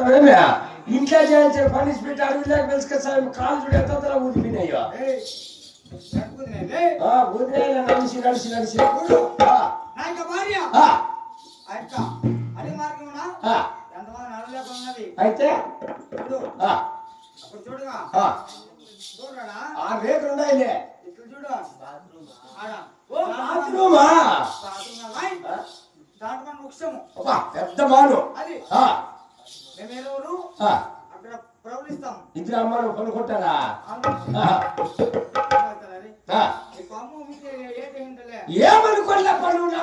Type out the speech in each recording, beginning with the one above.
ఇంట్లో చేయించిన పనిష్మెంట్ అడవిలోకి వెలుసుకొచ్చాయి కాలు చూడు ఎంత తల ఊదిపోయినాయో ఏయ్, కట్టుకుంది లే. ఆ, ఊదినాయిలే నడిచి నడిచి నడిచి. ఆ, నా యొక్క భార్య ఆ, ఆ యొక్క అడి మార్గమున ఆ. ఎంతమంది నడలేక ఉన్నది అయితే చూడు ఆ, అప్పుడు చూడుగా ఆ, చూడరా ఆ రేకులు ఉన్నాయిలే ఇట్లు చూడు ఆడ ఓ బాత్రూమా బాత్రూమ్ రాయ్. ఆ, దాంట్లో వృక్షము అబ్బా, పెద్ద మాను అది ఆ, మేము ఎరువురు ఆ, అక్కడ ప్రవహిస్తాం ఇద్దరు అమ్మను కొనుక్కుంటారా? ఏమనుకోలే పనులు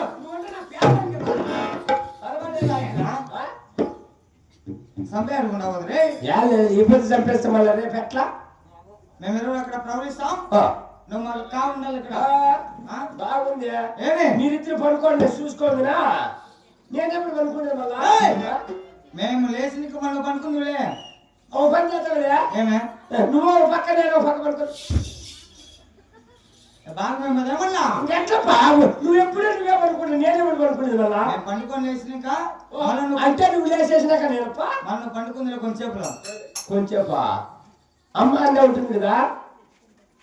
ఇబ్బంది చంపేస్తే మళ్ళీ రేపు ఎట్లా? మేము అక్కడ ప్రవహిస్తాం. నువ్వు మాకు కావుండాలి ఇక్కడ? బాగుంది. మీరిద్దరు పడుకోండి నేను చూసుకోండినా? నేను ఎప్పుడు పడుకునేది మళ్ళా? మేము లేచి మళ్ళీ పనుకుందులే ఓ పని చేస్తావులే? ఏమే? నువ్వు ఒక పక్క నేను ఒక పక్క పడుకో. బాగా మేము ఏమన్నా? ఎట్లా బాగు? నువ్వు ఎప్పుడే నువ్వే పడుకున్నావు నేను ఎప్పుడు పడుకునేది మేము పండుకొని లేచినాక అంటే నువ్వు లేచేసినాక నేనప్ప నువ్వు పండుకుందిలే కొంచెంసేపులో. కొంచెంపా అమ్మ అన్న ఉంటుంది కదా?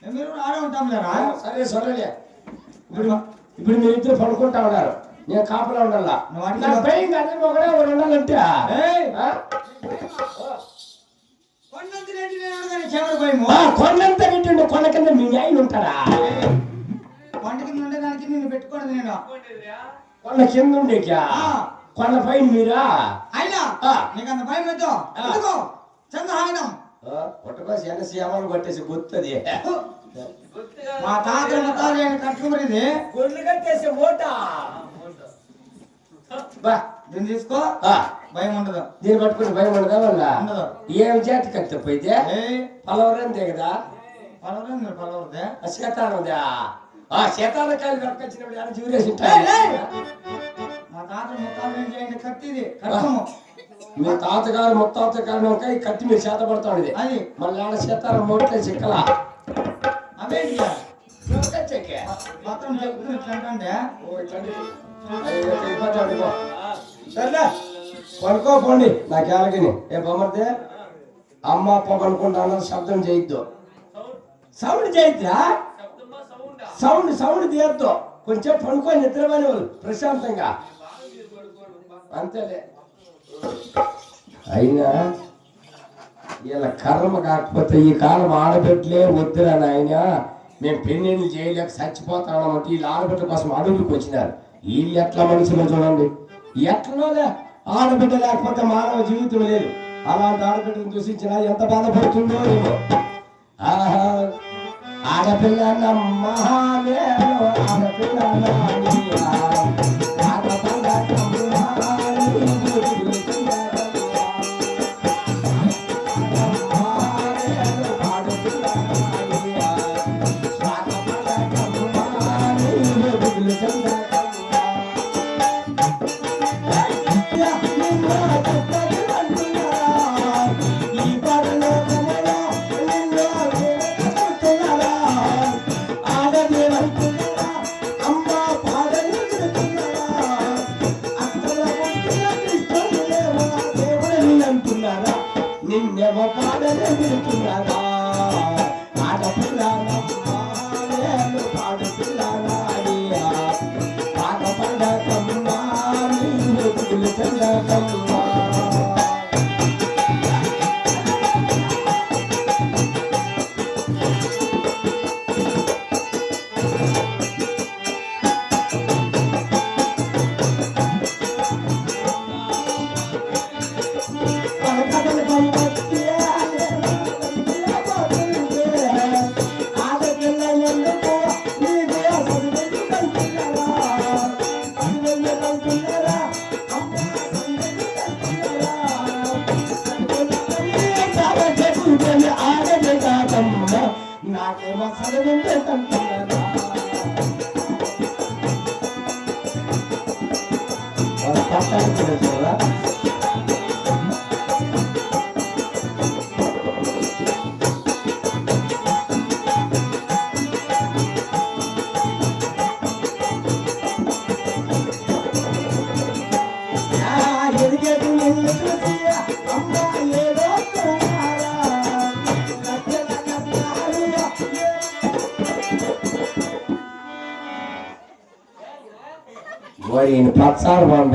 ఎరువురు ఆడే ఉంటాం లేరా? సరే సరేలే. ఇప్పుడు ఇప్పుడు మీరిద్దరు పడుకుంటా ఉన్నారు. నేను కాపలా ఉండాలా? నువ్వు అడిగి- నా భయం ఒకడే ఒకడు ఉండాలంటే కొండంత పెట్టిండు కొండ కింద మీ ఆయన ఉంటారా కొండ కింద ఉండేదానికి నిన్ను పెట్టుకోండి నేను. కొండ కింద ఉండేకా? ఆ. కొండ పైన మీరా? అయినా? ఆ. నీకు అంత భయం వద్దు చంద్రహాయనం పుట్టకోసి ఎన్న సీమలు కొట్టేసి గుర్తుంది మా తాతల ముత్తాలు నేను కట్టుకున్నది గొడ్లు కట్టేసి మూట బా. దీన్ని తీసుకో. ఆ, భయం ఉండదు. దీన్ని పట్టుకుని భయం ఉండదా ఉండదు. ఏం జాతి కట్టపోయితే ఏయ్ పలవరంతే కదా? పలవరదే. ఆ శీతానం ఏమైనా జూరేసి ఏయ్, ఏయ్! మా ముత్తాలు ఏం చేయండి? కత్తిది మీ తాతగారు ముత్తాత కారణంగా ఈ కత్తి మీరు చేత పడుతుంది అది. మళ్ళీ ఆడ శీతారం మోట్లే చిక్కలా. చెక్కే? మొత్తం చెప్తున్నా ఇట్లా అంటే ఓ అయ్యో, ఇబ్బంది సరేనా పడుకోపోండి. నాకు ఎలాగని. ఏ బొమ్మతే అమ్మ అప్ప పడుకుంటా అన్నది శబ్దం చేయొద్దు సౌండ్ చేయొద్దా సౌండ్ సౌండ్ తీయొద్దు. కొంచెం పడుకొని నిద్రపోయిన వాళ్ళు ప్రశాంతంగా. అంతేలే. అయినా ఇలా కర్మ కాకపోతే ఈ కాలం ఆడబిడ్డలే వద్దురా నాయన. మేము పెళ్ళిళ్ళు చేయలేక చచ్చిపోతామంటే వీళ్ళు ఆడబెట్ట కోసం అడుగులకు వచ్చినారు. వీళ్ళు ఎట్లా మనుషులు చూడండి. ఎట్లనోలే ఆడబిడ్డ లేకపోతే మానవ జీవితం లేదు. అలాంటి ఆడబిడ్డను దూషించినా ఎంత బాధపడుతుందో ఏమో. ఆహా ఆడపిల్ల మహానేలో ఆడపిల్ల నిన్నెవ పాడలే వింటున్నారా ఆడపిల్లనమ్మా నేను పాడుపిల్లనాడియా పాట పడకమ్మా నీవు నాకేమో చదివింటే కంటున్నారా పట్టానికి మరి ఈయన పచ్చారు బాగుంది